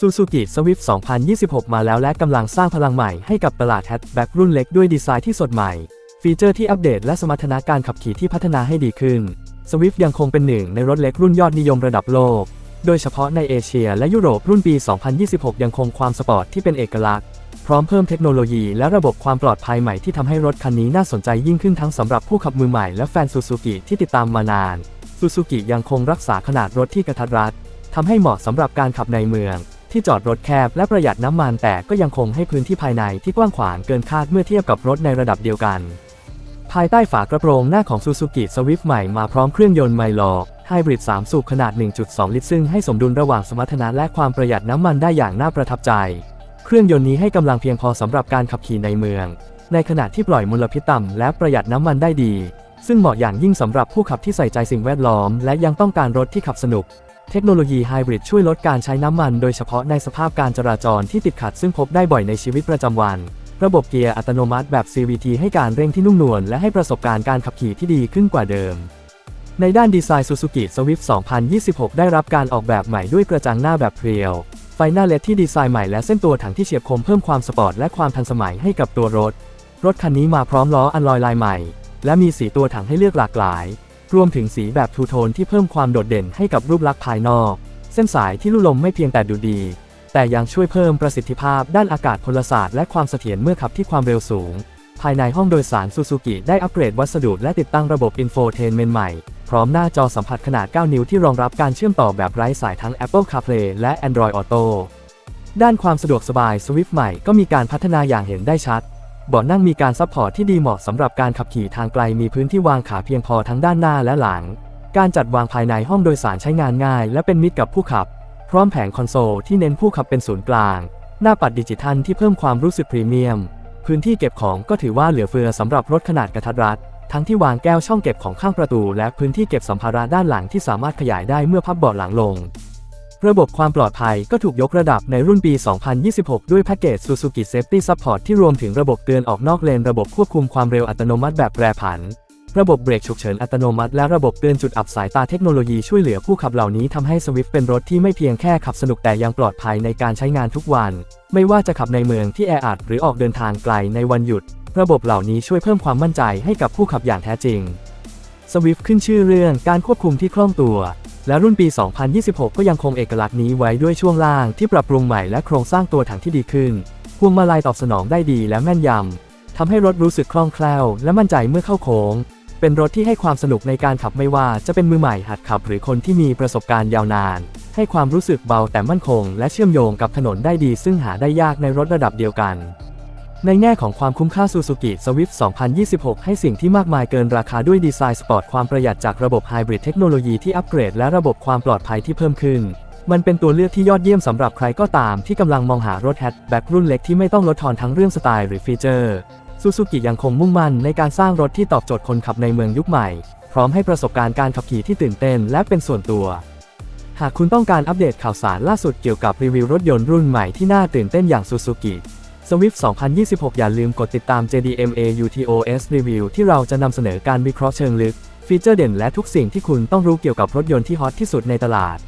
Suzuki Swift 2026 มาแล้วและกำลังสร้างพลังใหม่ให้กับตลาดแฮชแบ็กรุ่นเล็กด้วยดีไซน์ที่สดใหม่ ฟีเจอร์ที่อัปเดตและสมรรถนะการขับขี่ที่พัฒนาให้ดีขึ้น Swift ยังคงเป็นหนึ่งในรถเล็กรุ่นยอดนิยมระดับโลก โดยเฉพาะในเอเชียและยุโรปรุ่นปี 2026 ยังคงความสปอร์ตที่เป็นเอกลักษณ์พร้อมเพิ่มเทคโนโลยีและระบบความปลอดภัยใหม่ที่ทำให้รถคันนี้น่าสนใจยิ่งขึ้นทั้งสำหรับผู้ขับมือใหม่และแฟนซูซูกิที่ติดตามมานานซูซูกิยังคงรักษาขนาดรถที่กระทัดรัดทำให้เหมาะสำหรับการขับในเมือง ที่จอดรถแคบและประหยัดน้ำมันแต่ก็ยังคงให้พื้นที่ภายในที่กว้างขวางเกินคาดเมื่อเทียบกับรถในระดับเดียวกัน ภายใต้ฝากระโปรงหน้าของ Suzuki Swift ใหม่มาพร้อมเครื่องยนต์ไมโลไฮบริด 3 สูบขนาด 1.2 ลิตร ซึ่งให้สมดุลระหว่างสมรรถนะและความประหยัดน้ำมันได้อย่างน่าประทับใจ เครื่องยนต์นี้ให้กำลังเพียงพอสำหรับการขับขี่ในเมือง ในขณะที่ปล่อยมลพิษต่ำและประหยัดน้ำมันได้ดี ซึ่งเหมาะอย่างยิ่งสำหรับผู้ขับที่ใส่ใจสิ่งแวดล้อม และยังต้องการรถที่ขับสนุก เทคโนโลยีไฮบริดช่วยลดการใช้น้ำมันโดยเฉพาะในสภาพการจราจรที่ติดขัดซึ่งพบได้บ่อยในชีวิตประจำวัน ระบบเกียร์อัตโนมัติแบบ CVT ให้การเร่งที่นุ่มนวลและให้ประสบการณ์การขับขี่ที่ดีขึ้นกว่าเดิม ในด้านดีไซน์ Suzuki Swift 2026 ได้รับการออกแบบใหม่ด้วยกระจังหน้าแบบเพรียว ไฟหน้าเลดที่ดีไซน์ใหม่และเส้นตัวถังที่เฉียบคมเพิ่มความสปอร์ตและความทันสมัยให้กับตัวรถ รถคันนี้มาพร้อมล้ออันลอยลายใหม่ และมีสีตัวถังให้เลือกหลากหลาย รวมถึงสีแบบทูโทนที่เพิ่มความโดดเด่นให้กับรูปลักษณ์ภายนอก เส้นสายที่ลู่ลมไม่เพียงแต่ดูดี แต่ยังช่วยเพิ่มประสิทธิภาพด้านอากาศพลศาสตร์และความเสถียรเมื่อขับที่ความเร็วสูง ภายในห้องโดยสารซูซูกิได้อัปเกรดวัสดุและติดตั้งระบบอินโฟเทนเมนต์ใหม่ พร้อมหน้าจอสัมผัสขนาด 9 นิ้วที่รองรับการเชื่อมต่อแบบไร้สายทั้ง Apple CarPlay และ Android Auto ด้านความสะดวกสบาย Swift ใหม่ก็มีการพัฒนาอย่างเห็นได้ชัด เบาะนั่งมีการซัพพอร์ตที่ดีเหมาะสำหรับการขับขี่ทางไกลมีพื้นที่วางขาเพียงพอทั้งด้านหน้าและหลัง การจัดวางภายในห้องโดยสารใช้งานง่าย และเป็นมิตรกับผู้ขับ พร้อมแผงคอนโซลที่เน้นผู้ขับเป็นศูนย์กลาง หน้าปัดดิจิทัลที่เพิ่มความรู้สึกพรีเมียม พื้นที่เก็บของก็ถือว่าเหลือเฟือสำหรับรถขนาดกระทัดรัด ทั้งที่วางแก้วช่องเก็บของข้างประตู และพื้นที่เก็บสัมภาระด้านหลังที่สามารถขยายได้เมื่อพับเบาะหลังลง ระบบความปลอดภัยก็ถูกยกระดับในรุ่นปี 2026 ด้วยแพ็กเกจ Suzuki Safety Support ที่รวมถึงระบบเตือนออกนอกเลน ระบบควบคุมความเร็วอัตโนมัติแบบแปรผัน ระบบเบรกฉุกเฉินอัตโนมัติ และระบบเตือนจุดอับสายตาเทคโนโลยีช่วยเหลือผู้ขับเหล่านี้ทำให้ Swift เป็นรถที่ไม่เพียงแค่ขับสนุกแต่ยังปลอดภัยในการใช้งานทุกวัน ไม่ว่าจะขับในเมืองที่แออัดหรือออกเดินทางไกลในวันหยุด ระบบเหล่านี้ช่วยเพิ่มความมั่นใจให้กับผู้ขับอย่างแท้จริง Swift ขึ้นชื่อเรื่องการควบคุมที่คล่องตัว และรุ่นปี 2026 ก็ยังคงเอกลักษณ์นี้ไว้ด้วยช่วงล่างที่ปรับปรุงใหม่และโครงสร้างตัวถังที่ดีขึ้น พวงมาลัยตอบสนองได้ดีและแม่นยำ ทำให้รถรู้สึกคล่องแคล่วและมั่นใจเมื่อเข้าโค้ง เป็นรถที่ให้ความสนุกในการขับไม่ว่าจะเป็นมือใหม่หัดขับหรือคนที่มีประสบการณ์ยาวนาน ให้ความรู้สึกเบาแต่มั่นคง และเชื่อมโยงกับถนนได้ดี ซึ่งหาได้ยากในรถระดับเดียวกัน ในแง่ของความคุ้มค่า Suzuki Swift 2026 ให้สิ่งที่มากมายเกินราคาด้วยดีไซน์สปอร์ตความประหยัดจากระบบไฮบริดเทคโนโลยีที่อัปเกรดและระบบความปลอดภัยที่เพิ่มขึ้น มันเป็นตัวเลือกที่ยอดเยี่ยมสำหรับใครก็ตามที่กำลังมองหารถแฮชแบ็กรุ่นเล็กที่ไม่ต้องลดทอนทั้งเรื่องสไตล์หรือฟีเจอร์ Suzuki ยังคงมุ่งมั่นในการสร้างรถที่ตอบโจทย์คนขับในเมืองยุคใหม่ พร้อมให้ประสบการณ์การขับขี่ที่ตื่นเต้นและเป็นส่วนตัว หากคุณต้องการอัปเดตข่าวสารล่าสุดเกี่ยวกับรีวิวรถยนต์รุ่นใหม่ที่น่าตื่นเต้นอย่าง Suzuki Swift 2026 อย่าลืมกดติดตาม JDMA UTOS Review ที่เราจะนำเสนอการวิเคราะห์เชิงลึก ฟีเจอร์เด่นและทุกสิ่งที่คุณต้องรู้เกี่ยวกับรถยนต์ที่ฮอตที่สุดในตลาด